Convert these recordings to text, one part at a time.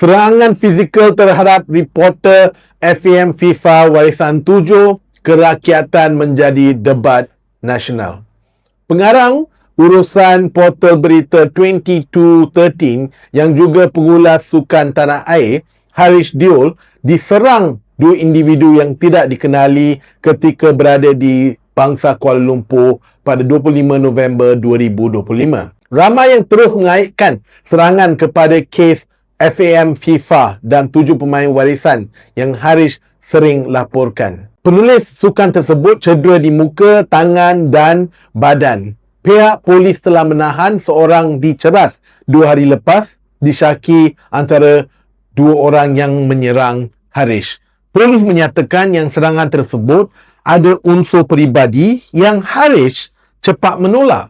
Serangan fizikal terhadap reporter FAM FIFA Warisan 7 kerakyatan menjadi debat nasional. Pengarang urusan portal berita 2213 yang juga pengulas sukan tanah air Harish Diol diserang dua individu yang tidak dikenali ketika berada di bangsa Kuala Lumpur pada 25 November 2025. Ramai yang terus mengaitkan serangan kepada kes FAM FIFA dan tujuh pemain warisan yang Harish sering laporkan. Penulis sukan tersebut cedera di muka, tangan dan badan. Pihak polis telah menahan seorang di Ceras dua hari lepas disyaki antara dua orang yang menyerang Harish. Polis menyatakan yang serangan tersebut ada unsur peribadi yang Harish cepat menolak.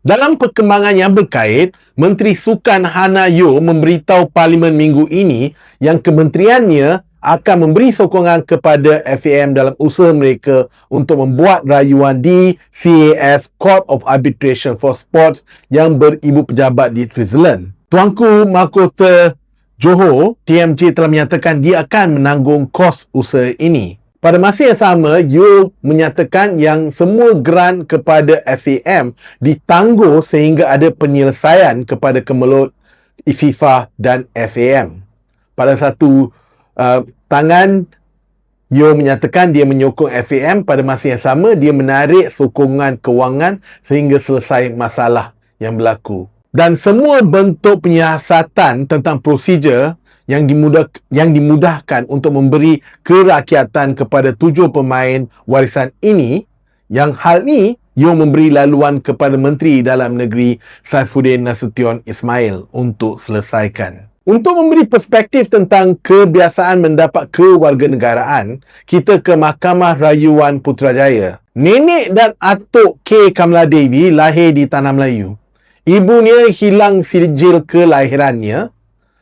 Dalam perkembangan yang berkait, Menteri Sukan Hana Yo memberitahu Parlimen minggu ini yang kementeriannya akan memberi sokongan kepada FAM dalam usaha mereka untuk membuat rayuan di CAS Court of Arbitration for Sports yang beribu pejabat di Switzerland. Tuanku Mahkota Johor, TMJ telah menyatakan dia akan menanggung kos usaha ini. Pada masa yang sama, Yul menyatakan yang semua grant kepada FAM ditangguh sehingga ada penyelesaian kepada kemelut FIFA dan FAM. Pada satu uh, tangan, Yul menyatakan dia menyokong FAM pada masa yang sama dia menarik sokongan kewangan sehingga selesai masalah yang berlaku. Dan semua bentuk penyiasatan tentang prosedur yang dimudah yang dimudahkan untuk memberi kerakyatan kepada tujuh pemain warisan ini yang hal ini yang memberi laluan kepada Menteri Dalam Negeri Saifuddin Nasution Ismail untuk selesaikan. Untuk memberi perspektif tentang kebiasaan mendapat kewarganegaraan, kita ke Mahkamah Rayuan Putrajaya. Nenek dan atuk K. Kamala Devi lahir di Tanah Melayu. Ibunya hilang sijil kelahirannya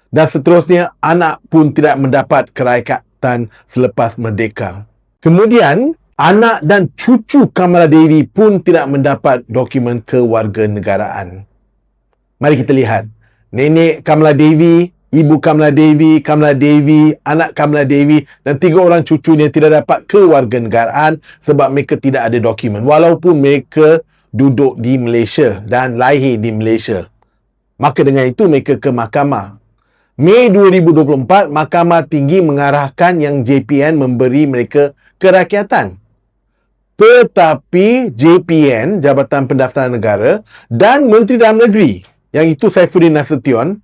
dan seterusnya anak pun tidak mendapat kerakyatan selepas merdeka. Kemudian anak dan cucu Kamala Devi pun tidak mendapat dokumen kewarganegaraan. Mari kita lihat. Nenek Kamala Devi, ibu Kamala Devi, Kamala Devi, anak Kamala Devi dan tiga orang cucunya tidak dapat kewarganegaraan sebab mereka tidak ada dokumen walaupun mereka duduk di Malaysia dan lahir di Malaysia. Maka dengan itu mereka ke mahkamah Mei 2024, Mahkamah Tinggi mengarahkan yang JPN memberi mereka kerakyatan. Tetapi JPN, Jabatan Pendaftaran Negara dan Menteri Dalam Negeri, yang itu Saifuddin Nasution,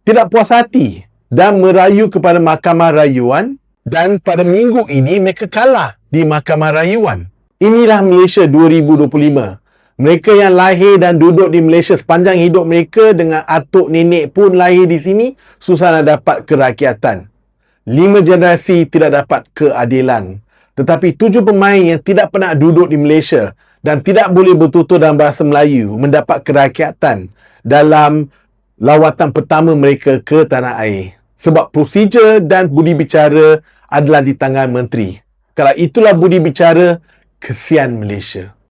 tidak puas hati dan merayu kepada Mahkamah Rayuan dan pada minggu ini mereka kalah di Mahkamah Rayuan. Inilah Malaysia 2025 mereka yang lahir dan duduk di Malaysia sepanjang hidup mereka dengan atuk nenek pun lahir di sini susah nak dapat kerakyatan. Lima generasi tidak dapat keadilan. Tetapi tujuh pemain yang tidak pernah duduk di Malaysia dan tidak boleh bertutur dalam bahasa Melayu mendapat kerakyatan dalam lawatan pertama mereka ke tanah air. Sebab prosedur dan budi bicara adalah di tangan menteri. Kalau itulah budi bicara, kesian Malaysia.